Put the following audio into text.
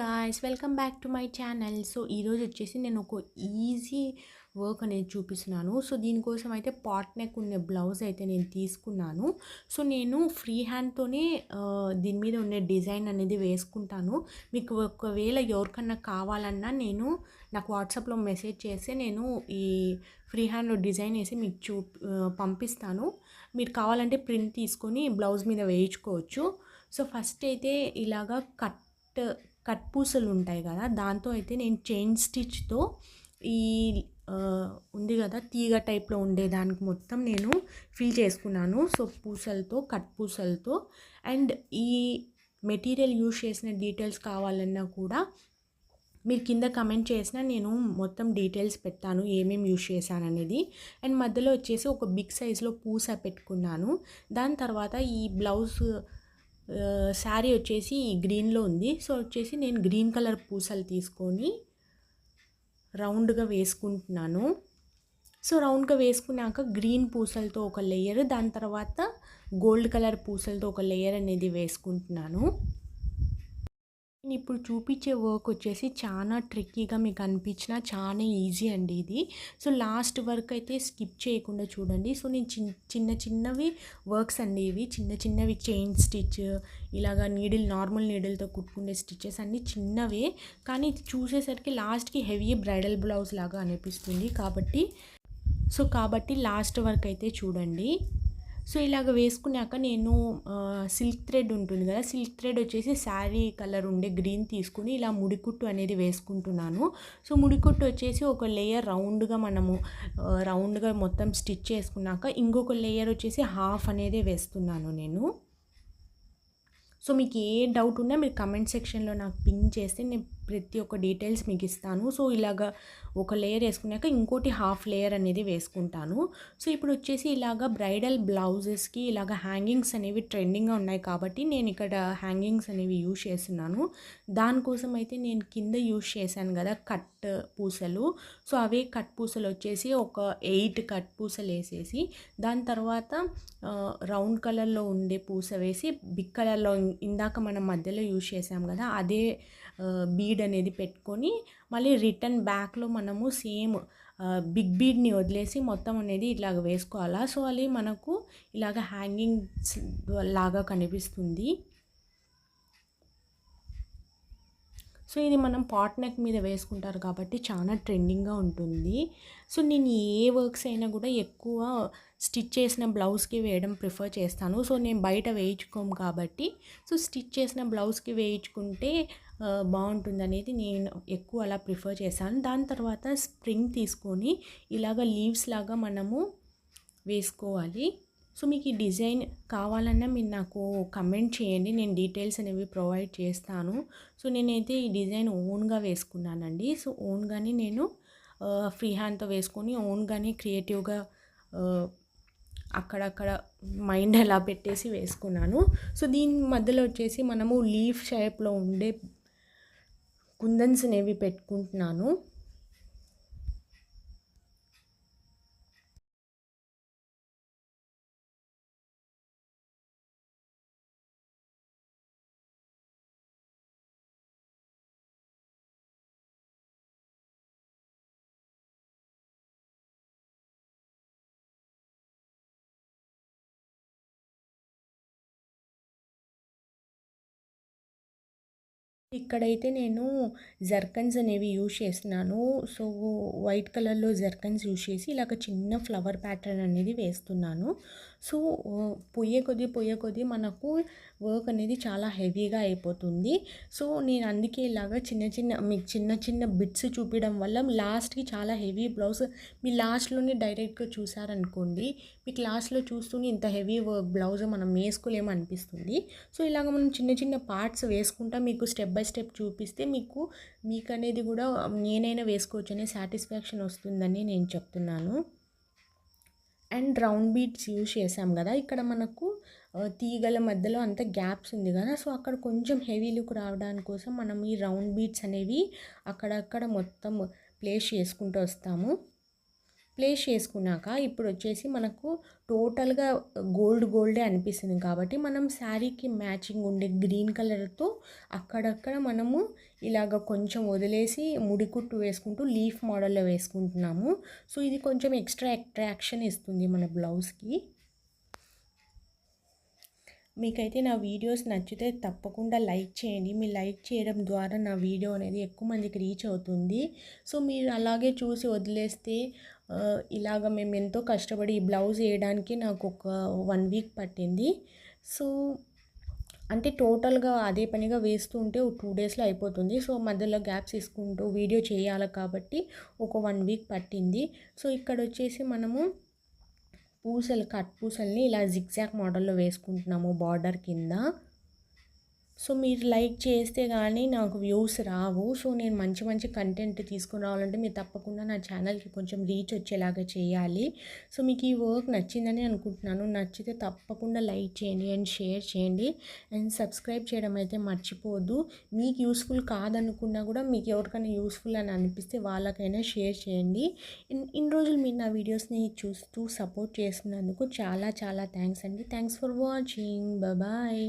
Guys welcome back to my channel so ఈరోజు వచ్చేసి నేను ఒక ఈజీ వర్క్ అనేది చూపిస్తున్నాను. సో దీనికోసం అయితే పాట్ నెక్ ఉండే బ్లౌజ్ అయితే నేను తీసుకున్నాను. సో నేను ఫ్రీ హ్యాండ్తోనే దీని మీద ఉండే డిజైన్ అనేది వేసుకుంటాను. మీకు ఒకవేళ ఎవరికన్నా కావాలన్నా నేను నాకు వాట్సాప్లో మెసేజ్ చేస్తే నేను ఈ ఫ్రీ హ్యాండ్ డిజైన్ వేసి మీకు చూ పంపిస్తాను. మీరు కావాలంటే ప్రింట్ తీసుకొని బ్లౌజ్ మీద వేయించుకోవచ్చు. సో ఫస్ట్ అయితే ఇలాగా కట్ కట్ పూసలు ఉంటాయి కదా దాంతో అయితే నేను చైన్ స్టిచ్తో ఈ ఉంది కదా తీగ టైప్లో ఉండేదానికి మొత్తం నేను ఫిల్ చేసుకున్నాను. సో పూసలతో కట్ పూసలతో అండ్ ఈ మెటీరియల్ యూజ్ చేసిన డీటెయిల్స్ కావాలన్నా కూడా మీరు కింద కమెంట్ చేసినా నేను మొత్తం డీటెయిల్స్ పెడతాను ఏమేమి యూజ్ చేశాను అనేది అండ్ మధ్యలో వచ్చేసి ఒక బిగ్ సైజ్లో పూస పెట్టుకున్నాను. దాని తర్వాత ఈ బ్లౌజ్ శారీ వచ్చేసి గ్రీన్లో ఉంది. సో వచ్చేసి నేను గ్రీన్ కలర్ పూసలు తీసుకొని రౌండ్గా వేసుకుంటున్నాను. సో రౌండ్గా వేసుకున్నాక గ్రీన్ పూసలతో ఒక లేయర్ దాని తర్వాత గోల్డ్ కలర్ పూసలతో ఒక లేయర్ అనేది వేసుకుంటున్నాను. నేను ఇప్పుడు చూపించే వర్క్ వచ్చేసి చాలా ట్రిక్కీగా మీకు అనిపించిన చాలా ఈజీ అండి ఇది. సో లాస్ట్ వర్క్ అయితే స్కిప్ చేయకుండా చూడండి. సో నేను చిన్న చిన్న చిన్నవి వర్క్స్ అండి ఇవి. చిన్న చిన్నవి చైన్ స్టిచ్ ఇలాగా నీడిల్ నార్మల్ నీడిల్తో కుట్టుకునే స్టిచెస్ అన్నీ చిన్నవే. కానీ చూసేసరికి లాస్ట్కి హెవీ బ్రైడల్ బ్లౌజ్ లాగా అనిపిస్తుంది కాబట్టి. సో కాబట్టి లాస్ట్ వర్క్ అయితే చూడండి. సో ఇలాగ వేసుకున్నాక నేను సిల్క్ థ్రెడ్ ఉంటుంది కదా సిల్క్ థ్రెడ్ వచ్చేసి శారీ కలర్ ఉండే గ్రీన్ తీసుకుని ఇలా ముడికుట్టు అనేది వేసుకుంటున్నాను. సో ముడికుట్టు వచ్చేసి ఒక లేయర్ రౌండ్గా మనము రౌండ్గా మొత్తం స్టిచ్ చేసుకున్నాక ఇంకొక లేయర్ వచ్చేసి హాఫ్ అనేది వేస్తున్నాను నేను. సో మీకు ఏ డౌట్ ఉన్నా మీరు కమెంట్ సెక్షన్లో నాకు పింక్ చేస్తే నేను ప్రతి ఒక్క డీటెయిల్స్ మీకు ఇస్తాను సో ఇలాగ ఒక లేయర్ వేసుకున్నాక ఇంకోటి హాఫ్ లేయర్ అనేది వేసుకుంటాను. సో ఇప్పుడు వచ్చేసి ఇలాగ బ్రైడల్ బ్లౌజెస్కి ఇలాగ హ్యాంగింగ్స్ అనేవి ట్రెండింగ్గా ఉన్నాయి కాబట్టి నేను ఇక్కడ హ్యాంగింగ్స్ అనేవి యూజ్ చేస్తున్నాను. దానికోసం అయితే నేను కింద యూజ్ చేశాను కదా కట్ పూసలు. సో అవే కట్ పూసలు వచ్చేసి ఒక ఎయిట్ కట్ పూసలు వేసేసి దాని తర్వాత రౌండ్ కలర్లో ఉండే పూస వేసి బిగ్ కలర్లో ఇందాక మనం మధ్యలో యూజ్ చేసాం కదా అదే బీడ్ అనేది పెట్టుకొని మళ్ళీ రిటర్న్ బ్యాక్లో మనము సేమ్ బిగ్ బీడ్ని వదిలేసి మొత్తం అనేది ఇలాగ వేసుకోవాలా? సో అది మనకు ఇలాగ హ్యాంగింగ్స్ లాగా కనిపిస్తుంది. సో ఇది మనం పాట్ నెక్ మీద వేసుకుంటారు కాబట్టి చాలా ట్రెండింగ్గా ఉంటుంది. సో నేను ఏ వర్క్స్ అయినా కూడా ఎక్కువ స్టిచ్ చేసిన బ్లౌజ్కి వేయడం ప్రిఫర్ చేస్తాను. సో నేను బయట వేయించుకోము కాబట్టి. సో స్టిచ్ చేసిన బ్లౌజ్కి వేయించుకుంటే బాగుంటుంది అనేది నేను ఎక్కువ అలా ప్రిఫర్ చేశాను. దాని తర్వాత స్ప్రింగ్ తీసుకొని ఇలాగ లీవ్స్ లాగా మనము వేసుకోవాలి. సో మీకు ఈ డిజైన్ కావాలన్నా మీరు నాకు కమెంట్ చేయండి. నేను డీటెయిల్స్ అనేవి ప్రొవైడ్ చేస్తాను. సో నేనైతే ఈ డిజైన్ ఓన్గా వేసుకున్నానండి. సో ఓన్గానే నేను ఫ్రీ హ్యాండ్తో వేసుకొని ఓన్గానే క్రియేటివ్గా అక్కడక్కడ మైండ్ అలా పెట్టేసి వేసుకున్నాను. సో దీని మధ్యలో వచ్చేసి మనము లీఫ్ షేప్లో ఉండే కుందన్స్ అనేవి పెట్టుకుంటున్నాను. ఇక్కడైతే నేను జర్కన్స్ అనేవి యూజ్ చేస్తున్నాను. సో వైట్ కలర్లో జర్కన్స్ యూజ్ చేసి ఇలాగ చిన్న ఫ్లవర్ ప్యాటర్న్ అనేది వేస్తున్నాను. సో పొయ్యే కొద్దీ పొయ్యే కొద్దీ మనకు వర్క్ అనేది చాలా హెవీగా అయిపోతుంది. సో నేను అందుకే ఇలాగ చిన్న చిన్న మీకు చిన్న చిన్న బిట్స్ చూపించడం వల్ల లాస్ట్కి చాలా హెవీ బ్లౌజ్ మీ లాస్ట్లోనే డైరెక్ట్గా చూసారనుకోండి మీకు లాస్ట్లో చూస్తూనే ఇంత హెవీ వర్క్ బ్లౌజ్ మనం వేసుకోలేమనిపిస్తుంది. సో ఇలాగ మనం చిన్న చిన్న పార్ట్స్ వేసుకుంటా మీకు స్టెప్ బై స్టెప్ చూపిస్తే మీకు మీకు అనేది కూడా నేనైనా వేసుకోవచ్చు అనే సాటిస్ఫాక్షన్ వస్తుందని నేను చెప్తున్నాను. అండ్ రౌండ్ బీట్స్ యూజ్ చేసాం కదా ఇక్కడ మనకు తీగల మధ్యలో అంత గ్యాప్స్ ఉంది కదా సో అక్కడ కొంచెం హెవీ లుక్ రావడానికి కోసం మనం ఈ రౌండ్ బీట్స్ అనేవి అక్కడక్కడ మొత్తం ప్లేస్ చేసుకుంటూ వస్తాము. ప్లేస్ చేసుకున్నాక ఇప్పుడు వచ్చేసి మనకు టోటల్గా గోల్డ్ గోల్డే అనిపిస్తుంది కాబట్టి మనం శారీకి మ్యాచింగ్ ఉండే గ్రీన్ కలర్తో అక్కడక్కడ మనము ఇలాగ కొంచెం వదిలేసి ముడికుట్టు వేసుకుంటూ లీఫ్ మోడల్లో వేసుకుంటున్నాము. సో ఇది కొంచెం ఎక్స్ట్రా అట్రాక్షన్ ఇస్తుంది మన బ్లౌజ్కి. మీకైతే నా వీడియోస్ నచ్చితే తప్పకుండా లైక్ చేయండి. మీరు లైక్ చేయడం ద్వారా నా వీడియో అనేది ఎక్కువ మందికి రీచ్ అవుతుంది. సో మీరు అలాగే చూసి వదిలేస్తే ఇలాగ మేము ఎంతో కష్టపడి ఈ బ్లౌజ్ వేయడానికి నాకు ఒక వన్ వీక్ పట్టింది. సో అంటే టోటల్గా అదే పనిగా వేస్తూ ఉంటే టూ డేస్లో అయిపోతుంది. సో మధ్యలో గ్యాప్స్ తీసుకుంటూ వీడియో చేయాలి కాబట్టి ఒక వన్ వీక్ పట్టింది. సో ఇక్కడ వచ్చేసి మనము పూసలు కట్ పూసల్ని ఇలా జిగ్జాక్ మోడల్లో వేసుకుంటున్నాము బార్డర్ కింద. సో మీరు లైక్ చేస్తే కానీ నాకు వ్యూస్ రావు. సో నేను మంచి మంచి కంటెంట్ తీసుకుని రావాలంటే మీరు తప్పకుండా నా ఛానల్కి కొంచెం రీచ్ వచ్చేలాగా చేయాలి. సో మీకు ఈ వర్క్ నచ్చిందని అనుకుంటున్నాను. నచ్చితే తప్పకుండా లైక్ చేయండి అండ్ షేర్ చేయండి. అండ్ సబ్స్క్రైబ్ చేయడం అయితే మర్చిపోవద్దు. మీకు యూస్ఫుల్ కాదనుకున్నా కూడా మీకు ఎవరికైనా యూస్ఫుల్ అని అనిపిస్తే వాళ్ళకైనా షేర్ చేయండి. ఇన్ని రోజులు మీరు నా వీడియోస్ని చూస్తూ సపోర్ట్ చేస్తున్నందుకు చాలా చాలా థ్యాంక్స్ అండి. Thanks for watching bye